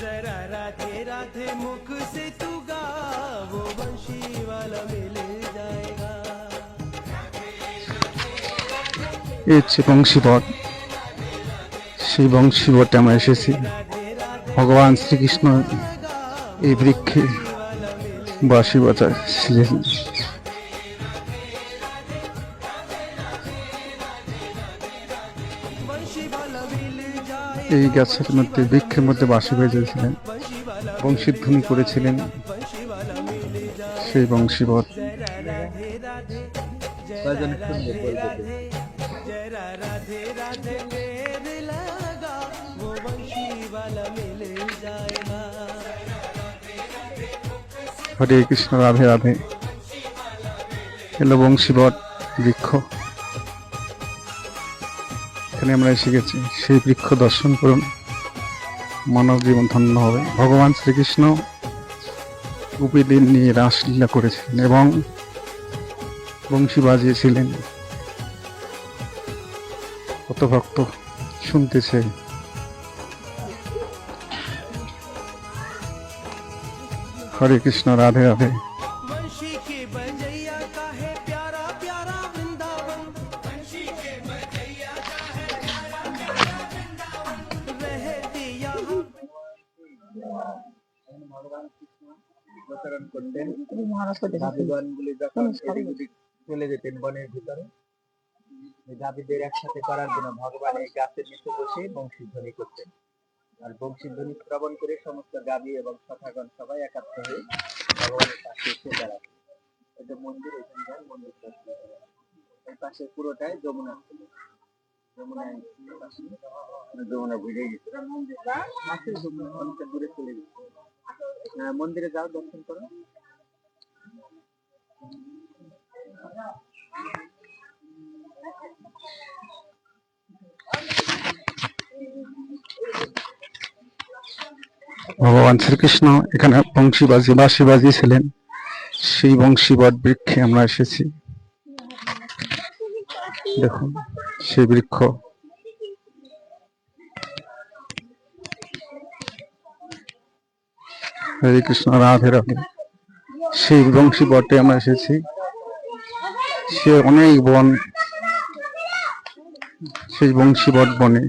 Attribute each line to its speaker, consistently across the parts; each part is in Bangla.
Speaker 1: जरा राधे राधे मुख से तू गा वो बंशी वाला मिल जाएगा
Speaker 2: এই হচ্ছে বংশীবট সেই বংশীবটে আমরা এসেছি ভগবান শ্রীকৃষ্ণ এই বৃক্ষে বাঁশি বাজাচ্ছিলেন
Speaker 1: बंशी
Speaker 2: এই গাছের মধ্যে, বৃক্ষের মধ্যে বাসি বেজেছিলেন বংশীধ্বনি করেছিলেন সেই
Speaker 1: বংশীবধ।
Speaker 2: হরে কৃষ্ণ, রাধে রাধে। এলো বংশীবট বৃক্ষ। এখানে আমরা এসে গেছি, সেই বৃক্ষ দর্শন করুন। মানব জীবন ধন্য হবে। ভগবান শ্রীকৃষ্ণ গোপীদের নিয়ে রাসলীলা করেছিলেন এবং বংশী বাজিয়েছিলেন। কত ভক্ত শুনতেছে। হরে কৃষ্ণ, রাধে রাধে।
Speaker 3: প্রচারণ করতেন। গাভীগণগুলি যখন এদিক ওদিক চলে যেতেন বনের ভিতরে এই একসাথে করার জন্য ভগবান এই গাছের নিচে বসে বংশীধ্বনি করতেন। আর বংশীধ্বনি শ্রবণ করে সমস্ত গাভী এবং সখাগণ সবাই একাত্র হয়ে ভগবানের পাশে এসে দাঁড়াতেন এটা মন্দির এখানকার মন্দির এই পাশে পুরোটাই যমুনা। ছিল যমুনায় যমুনা বুঝে গেছে। দূরে চলে গেছে। মন্দিরে যাও, দর্শন করো।
Speaker 2: ভগবান শ্রীকৃষ্ণ এখানে বংশী বাজি বাঁশি বাজিয়েছিলেন সেই বংশী বট বৃক্ষে আমরা এসেছি। দেখুন, সেই বৃক্ষ। হরে কৃষ্ণ, রাধে রাধে। সেই বংশী বটে আমরা এসেছি। সে অনেক বন, সেই বংশী বট বনে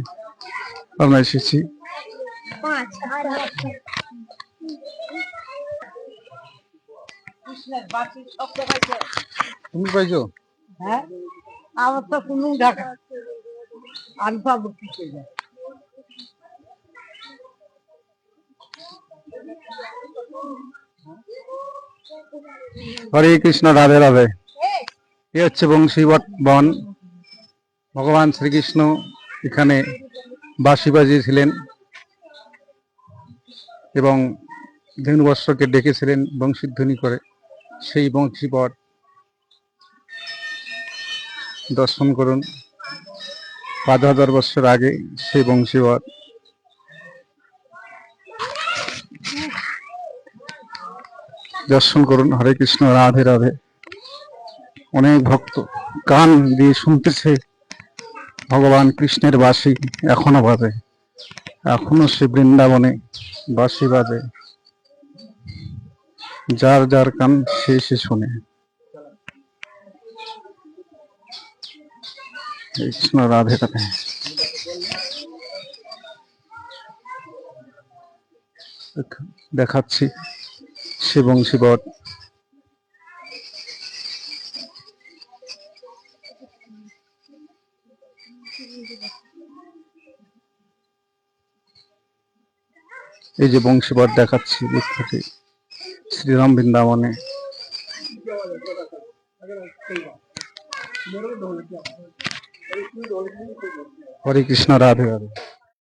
Speaker 2: আমরা এসেছি। তুমি পাইছো?
Speaker 4: হ্যাঁ আমার তো কোনো ঢাকা আমি পাবো
Speaker 2: হরে কৃষ্ণ, রাধে রাধে। এ হচ্ছে বংশীবট বন। ভগবান শ্রীকৃষ্ণ এখানে বাঁশি বাজিয়েছিলেন এবং ধেনুবৎসকে ডেকেছিলেন বংশীধ্বনি করে। সেই বংশীবট দর্শন করুন। পাঁচ হাজার বছর আগে সেই বংশীবট দর্শন করুন, হরে কৃষ্ণ, রাধে রাধে। অনেক ভক্ত কান দিয়ে শুনতেছে ভগবান কৃষ্ণের বাসি এখনও বাজে। এখনও সে বৃন্দাবনে বাসি বাজে। যার যার কান সে সে শোনে। কৃষ্ণ, রাধে রাধে। দেখাচ্ছি। সে বংশীবট এই যে বংশীবট দেখাচ্ছি বিখ্যাতি শ্রীরাম বৃন্দাবনে। হরে কৃষ্ণ রাধে রাধে।